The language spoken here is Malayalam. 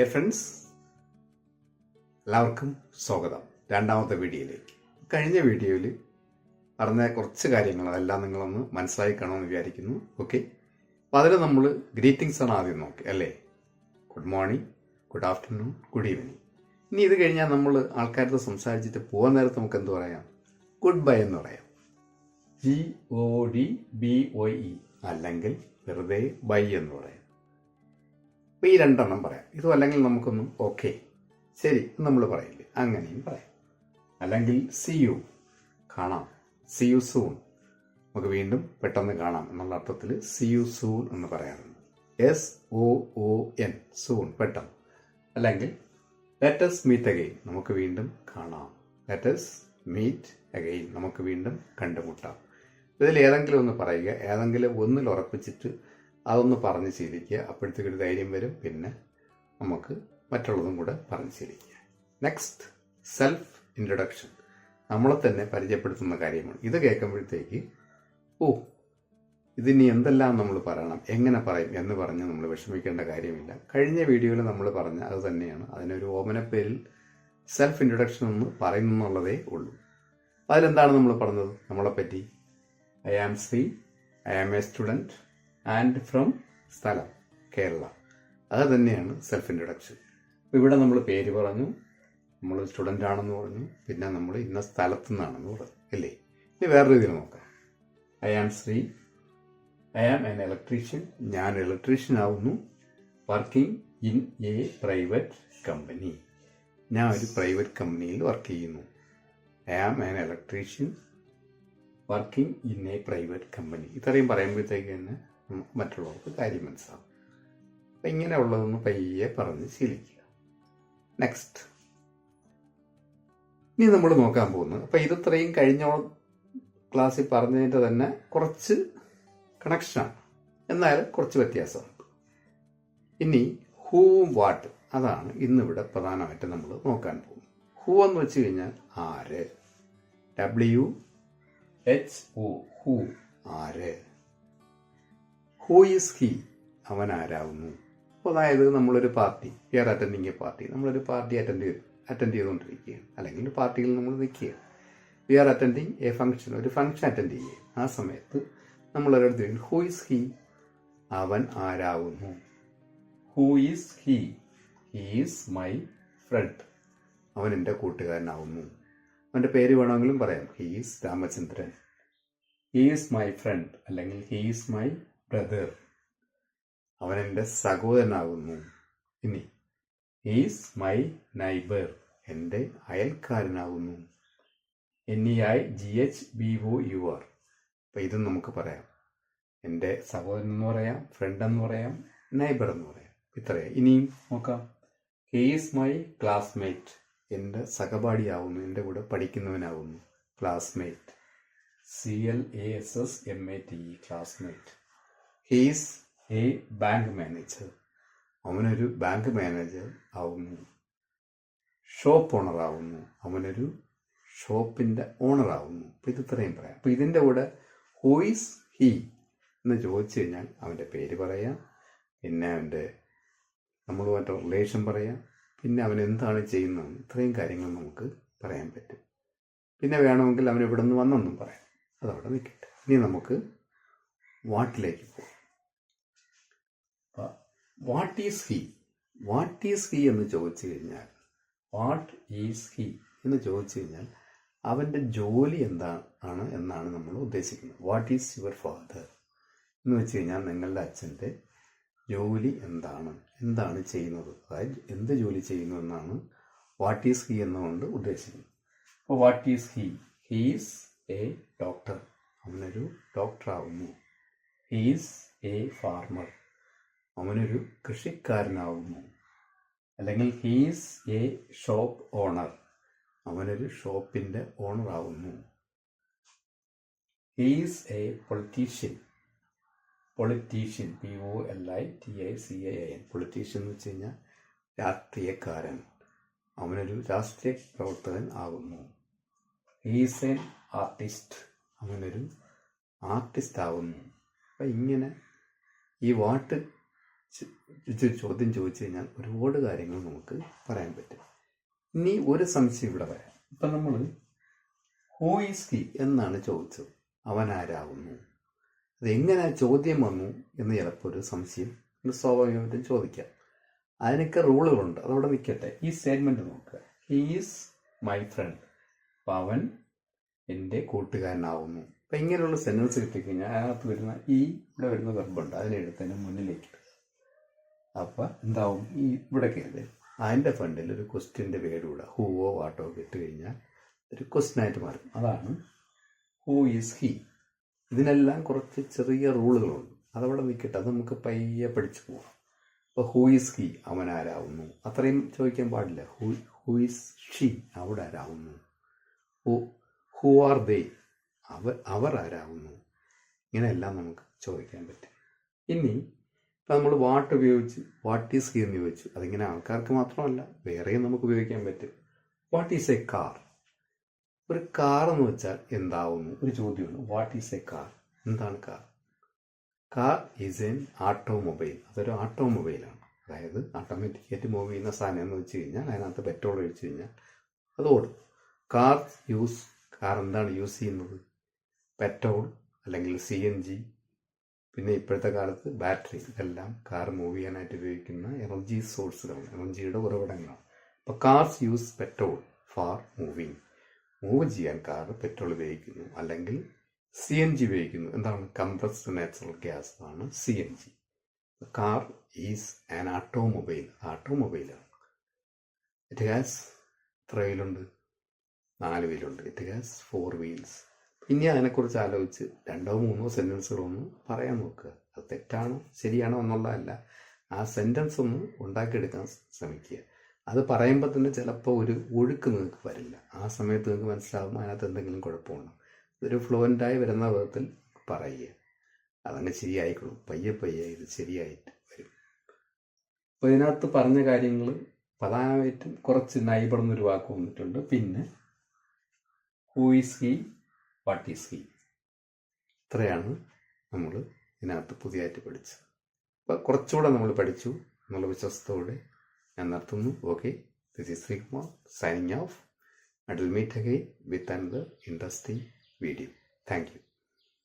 ഡിയർ ഫ്രണ്ട്സ് എല്ലാവർക്കും സ്വാഗതം. രണ്ടാമത്തെ വീഡിയോയിലേക്ക്. കഴിഞ്ഞ വീഡിയോയിൽ പറഞ്ഞ കുറച്ച് കാര്യങ്ങൾ അതെല്ലാം നിങ്ങളൊന്ന് മനസ്സിലായി കാണുമെന്ന് വിചാരിക്കുന്നു. ഓക്കെ അപ്പോൾ അതിൽ നമ്മൾ ഗ്രീറ്റിംഗ്സ് ആണ് ആദ്യം നോക്കി. അല്ലേ? Good morning good afternoon good evening ഇനി ഇത് കഴിഞ്ഞാൽ നമ്മൾ ആൾക്കാരത്ത് സംസാരിച്ചിട്ട് പോകാൻ നേരത്ത് നമുക്ക് എന്ത് പറയാം? ഗുഡ് ബൈ എന്ന് പറയാം. G O D B O E അല്ലെങ്കിൽ വെറുതെ ബൈ എന്ന് പറയാം. അപ്പോൾ ഈ രണ്ടെണ്ണം പറയാം. ഇതും അല്ലെങ്കിൽ നമുക്കൊന്നും ഓക്കെ ശരി നമ്മൾ പറയില്ലേ? അങ്ങനെയും പറയാം. അല്ലെങ്കിൽ സി യു കാണാം. സി യു സൂൺ നമുക്ക് വീണ്ടും പെട്ടെന്ന് കാണാം. എന്നുള്ള അർത്ഥത്തിൽ സി യു സൂൺ എന്ന് പറയാറുണ്ട്. S O O N soon പെട്ടെന്ന്. അല്ലെങ്കിൽ ലെറ്റസ് മീറ്റ് അഗെയിൻ നമുക്ക് വീണ്ടും കാണാം. ലെറ്റസ് മീറ്റ് അഗെയിൻ നമുക്ക് വീണ്ടും കണ്ടുമുട്ടാം. ഇതിൽ ഏതെങ്കിലും ഒന്ന് പറയുക. ഏതെങ്കിലും ഒന്നിൽ ഉറപ്പിച്ചിട്ട് അതൊന്ന് പറഞ്ഞ് ശീലിക്കുക. അപ്പോഴത്തേക്കൊരു ധൈര്യം വരും. പിന്നെ നമുക്ക് മറ്റുള്ളതും കൂടെ പറഞ്ഞ് ശീലിക്കുക. നെക്സ്റ്റ് സെൽഫ് ഇൻട്രൊഡക്ഷൻ നമ്മളെ തന്നെ പരിചയപ്പെടുത്തുന്ന കാര്യമാണ്. ഇത് കേൾക്കുമ്പോഴത്തേക്ക് ഓ ഇതിനി എന്തെല്ലാം നമ്മൾ പറയണം? എങ്ങനെ പറയും? എന്ന് പറഞ്ഞ് നമ്മൾ വിഷമിക്കേണ്ട കാര്യമില്ല. കഴിഞ്ഞ വീഡിയോയിൽ നമ്മൾ പറഞ്ഞ അത് തന്നെയാണ്. അതിനൊരു ഓമനപ്പേരിൽ സെൽഫ് ഇൻട്രൊഡക്ഷൻ എന്ന് പറയുന്നു എന്നുള്ളതേ ഉള്ളൂ. അതിലെന്താണ് നമ്മൾ പറഞ്ഞത്? നമ്മളെപ്പറ്റി? I am Sree I am a student and from സ്ഥലം കേരള. അത് തന്നെയാണ് സെൽഫ് ഇൻട്രൊഡക്ഷൻ ഇവിടെ നമ്മൾ പേര് പറഞ്ഞു നമ്മൾ സ്റ്റുഡന്റ് ആണെന്ന് പറഞ്ഞു പിന്നെ നമ്മൾ ഇന്ന സ്ഥലത്തു നിന്നാണെന്ന് പറഞ്ഞു അല്ലേ? ഇനി വേറെ രീതിയിൽ നോക്കാം. I am Sree I am an electrician ഞാൻ ഇലക്ട്രീഷ്യൻ ആവുന്നു working in a private company. ഞാൻ ഒരു പ്രൈവറ്റ് കമ്പനിയിൽ വർക്ക് ചെയ്യുന്നു. I am an electrician working in a private company. ഇത്രയും പറയുമ്പോഴത്തേക്ക് തന്നെ മറ്റുള്ളവർക്ക് കാര്യം മനസ്സിലാവും അപ്പം ഇങ്ങനെയുള്ളതൊന്ന് പയ്യെ പറഞ്ഞ് ശീലിക്കുക. നെക്സ്റ്റ് ഇനി നമ്മൾ നോക്കാൻ പോകുന്നത്. അപ്പം ഇതത്രയും കഴിഞ്ഞ ക്ലാസ്സിൽ പറഞ്ഞതിന്റെ തന്നെ കുറച്ച് കണക്ഷനാണ് എന്നാൽ കുറച്ച് വ്യത്യാസമുണ്ട് ഇനി ഹൂവും വാട്ട് അതാണ് ഇന്നിവിടെ പ്രധാനമായിട്ട് നമ്മൾ നോക്കാൻ പോകുന്നത്. ഹൂ എന്ന് വെച്ച് കഴിഞ്ഞാൽ ആര്? ഡബ്ല്യു എച്ച് ഒ ഹൂ ആര്? ഹൂ ഈസ് ഹി അവൻ ആരാവുന്നു അപ്പോൾ അതായത് നമ്മളൊരു party. We are attending a party നമ്മളൊരു പാർട്ടി അറ്റൻഡ് ചെയ്തു. അറ്റൻഡ് ചെയ്തുകൊണ്ടിരിക്കുകയാണ്. അല്ലെങ്കിൽ പാർട്ടിയിൽ നമ്മൾ നിൽക്കുകയാണ്. We are attending a function ഒരു ഫംഗ്ഷൻ അറ്റൻഡ് ചെയ്യുക ആ സമയത്ത് നമ്മളൊരിടത്ത് ഹൂ ഈസ് ഹി അവൻ ആരാവുന്നു? Who is he he is my friend അവൻ എന്റെ കൂട്ടുകാരനാവുന്നു. അവന്റെ പേര് വേണമെങ്കിലും പറയാം. He's Ramachandran. He's my friend അല്ലെങ്കിൽ ഹീസ് മൈ ബ്രദർ അവൻ എന്റെ സഹോദരനാകുന്നു. ഇനി ഈസ് മൈ നൈബർ എന്റെ അയൽക്കാരനാകുന്നു. N E I G H B O U R അപ്പം ഇതും നമുക്ക് പറയാം. എന്റെ സഹോദരൻ എന്ന് പറയാം ഫ്രണ്ട് എന്ന് പറയാം നൈബർ എന്ന് പറയാം. ഇത്രയാണ് ഇനിയും നോക്കാം. ഹീസ് മൈ ക്ലാസ്മേറ്റ് എന്റെ സഹപാഠിയാവുന്നു എന്റെ കൂടെ പഠിക്കുന്നവനാവുന്നു classmate C L A S S M A T E classmate he's a bank manager അവനൊരു ബാങ്ക് മാനേജർ ആവുന്നു. ഷോപ്പ് ഓണർ ആവുന്നു. അവനൊരു ഷോപ്പിന്റെ ഓണർ ആവുന്നു. അപ്പം ഇത് ഇത്രയും പറയാം. അപ്പം ഇതിന്റെ കൂടെ ഹൂയിസ് ഹി എന്ന് ചോദിച്ചു കഴിഞ്ഞാൽ അവന്റെ പേര് പറയാം. പിന്നെ അവന്റെ നമ്മളുമായിട്ട് റിലേഷൻ പറയാം. പിന്നെ അവൻ എന്താണ് ചെയ്യുന്നത് ഇത്രയും കാര്യങ്ങൾ നമുക്ക് പറയാൻ പറ്റും. പിന്നെ വേണമെങ്കിൽ അവൻ ഇവിടെ നിന്ന് വന്നെന്നും പറയാം. അതവിടെ നിൽക്കട്ടെ. ഇനി നമുക്ക് വാട്ടിലേക്ക് പോകാം what is he what is he എന്ന് ചോദിച്ചു കഴിഞ്ഞാൽ വാട്ട് ഈസ് ഹി എന്ന് ചോദിച്ചു കഴിഞ്ഞാൽ അവന്റെ ജോലി എന്താണ് എന്നാണ് നമ്മൾ ഉദ്ദേശിക്കുന്നത്. വാട്ട് ഈസ് യുവർ ഫാദർ എന്ന് വെച്ച് കഴിഞ്ഞാൽ നിങ്ങളുടെ അച്ഛന്റെ ജോലി എന്താണ്? എന്താണ് ചെയ്യുന്നത്? അതായത് എന്ത് ജോലി ചെയ്യുന്നു എന്നാണ് വാട്ട് ഈസ് ഹി എന്നുകൊണ്ട് ഉദ്ദേശിക്കുന്നത്. അപ്പോൾ what is he he's a doctor അവനൊരു ഡോക്ടർ ആവുന്നു. ഹീസ് എ ഫാർമർ അവനൊരു കൃഷിക്കാരനാവുന്നു. അല്ലെങ്കിൽ ഹീസ് എ ഷോപ്പ് ഓണർ അവനൊരു ഷോപ്പിന്റെ ഓണർ ആവുന്നു. He's a politician politician P O L I T I C A N politician എന്ന് വെച്ച് കഴിഞ്ഞാൽ രാഷ്ട്രീയക്കാരൻ. അവനൊരു രാഷ്ട്രീയ പ്രവർത്തകൻ ആകുന്നു ഹീസ് എൻ ആർട്ടിസ്റ്റ് അവനൊരു ആർട്ടിസ്റ്റ് ആവുന്നു. അപ്പം ഇങ്ങനെ ഈ വാട്ട് ചോദ്യം ചോദിച്ചു കഴിഞ്ഞാൽ ഒരുപാട് കാര്യങ്ങൾ നമുക്ക് പറയാൻ പറ്റും. ഇനി ഒരു സംശയം ഇവിടെ വരാം ഇപ്പം നമ്മൾ ഹൂ ഈസ് ഹി എന്നാണ് ചോദിച്ചത്. അവൻ ആരാകുന്നു അതെങ്ങനെ ചോദ്യം വന്നു എന്ന് ചിലപ്പോൾ ഒരു സംശയം സ്വാഭാവികമായിട്ടും ചോദിക്കാം. അതിനൊക്കെ റൂളുകളുണ്ട്. അതവിടെ നിൽക്കട്ടെ. ഈ സ്റ്റേറ്റ്മെന്റ് നോക്കുക. ഹീസ് മൈ ഫ്രണ്ട് അപ്പം അവൻ എന്റെ കൂട്ടുകാരനാവുന്നു. അപ്പം ഇങ്ങനെയുള്ള സെന്റൻസ് കിട്ടിക്കഴിഞ്ഞാൽ അതിനകത്ത് വരുന്ന ഈ ഇവിടെ വരുന്ന വെർബുണ്ട് അതിനെടുത്തതിന് മുന്നിലേക്ക് ഇടുക അപ്പം എന്താവും? ഈ ഇവിടെ കയറി അതിന്റെ ഫണ്ടിൽ ഒരു ക്വസ്റ്റ്യന്റെ പേര് കൂടെ ഹൂവോ വാട്ടോ ഇട്ട് കഴിഞ്ഞാൽ ഒരു ക്വസ്റ്റ്യൻ ആയിട്ട് മാറും. അതാണ് ഹൂ ഈസ് ഹി ഇതിനെല്ലാം കുറച്ച് ചെറിയ റൂളുകളുണ്ട് അതവിടെ നിൽക്കട്ടെ. അത് നമുക്ക് പയ്യെ പഠിച്ചു പോകാം അപ്പോൾ ഹൂ ഈസ് ഹി അവൻ ആരാവുന്നു അത്രയും ചോദിക്കാൻ പാടില്ല. ഹൂ ഹൂ ഈസ് ഷീ അവിടെ ആരാവുന്നു ഹൂ ഹൂ ആർ ദേ അവർ അവർ ആരാവുന്നു ഇങ്ങനെയെല്ലാം നമുക്ക് ചോദിക്കാൻ പറ്റും. ഇനി ഇപ്പം നമ്മൾ വാട്ട് ഉപയോഗിച്ച് വാട്ട് ഈസ് ഹി എന്ന് ചോദിച്ചു അതിങ്ങനെ ആൾക്കാർക്ക് മാത്രമല്ല വേറെയും നമുക്ക് ഉപയോഗിക്കാൻ പറ്റും. വാട്ട് ഈസ് എ കാർ ഒരു കാർ എന്ന് വെച്ചാൽ എന്താവുന്നു? ഒരു ചോദ്യമാണ്. വാട്ട് ഈസ് എ കാർ എന്താണ് car car is an automobile അതൊരു ഓട്ടോമൊബൈലാണ് അതായത് ഓട്ടോമാറ്റിക്കായിട്ട് മൂവ് ചെയ്യുന്ന സാധനം എന്ന് വെച്ച് കഴിഞ്ഞാൽ അതിനകത്ത് പെട്രോൾ ഒഴിച്ച് കഴിഞ്ഞാൽ അത് ഓടും. കാർ യൂസ് കാർ എന്താണ് യൂസ് ചെയ്യുന്നത്? പെട്രോൾ അല്ലെങ്കിൽ സി എൻ ജി പിന്നെ ഇപ്പോഴത്തെ കാലത്ത് ബാറ്ററി ഇതെല്ലാം കാർ മൂവ് ചെയ്യാനായിട്ട് ഉപയോഗിക്കുന്ന എനർജി സോഴ്സുകളാണ്. എനർജിയുടെ ഉറവിടങ്ങളാണ്. അപ്പോൾ cars use petrol for moving move ചെയ്യാൻ കാർ പെട്രോൾ ഉപയോഗിക്കുന്നു. അല്ലെങ്കിൽ സി എൻ ജി ഉപയോഗിക്കുന്നു. എന്താണ്? കംപ്രസ്ഡ് നാച്ചുറൽ ഗ്യാസ് ആണ് C N G car is an automobile ആട്ടോമൊബൈലാണ് it has എത്ര വീലുണ്ട് നാല് വീലുണ്ട് ഇറ്റ് ഹാസ് ഫോർ വീൽസ് ഇനി അതിനെക്കുറിച്ച് ആലോചിച്ച് രണ്ടോ മൂന്നോ സെന്റൻസുകളൊന്ന് പറയാൻ നോക്കുക. അത് തെറ്റാണോ? ശരിയാണോ എന്നുള്ളതല്ല. ആ സെന്റൻസ് ഒന്ന് ഉണ്ടാക്കിയെടുക്കാൻ ശ്രമിക്കുക. അത് പറയുമ്പോൾ തന്നെ ചിലപ്പോൾ ഒരു ഒഴുക്ക് നിങ്ങൾക്ക് വരില്ല. ആ സമയത്ത് നിങ്ങൾക്ക് മനസ്സിലാവും അതിനകത്ത് എന്തെങ്കിലും കുഴപ്പമുണ്ടോ. ഇതൊരു ഫ്ലുവന്റായി വരുന്ന വിധത്തിൽ പറയുക. അതങ്ങ് ശരിയായിക്കോളും. പയ്യെ പയ്യെ ഇത് ശരിയായിട്ട് വരും. അപ്പോൾ ഇതിനകത്ത് പറഞ്ഞ കാര്യങ്ങൾ പ്രധാനമായിട്ടും കുറച്ച് നൈബർ എന്നൊരു വാക്ക് വന്നിട്ടുണ്ട്. പിന്നെ who is he what is he ഇത്രയാണ് നമ്മൾ ഇതിനകത്ത് പുതിയതായിട്ട് പഠിച്ചത്. അപ്പോൾ കുറച്ചുകൂടെ നമ്മൾ പഠിച്ചു. എന്നുള്ള വിശ്വാസത്തോടെ ഞാൻ നടത്തുന്നു okay this is Sreekumar signing off until meet again again with interesting video. Thank you.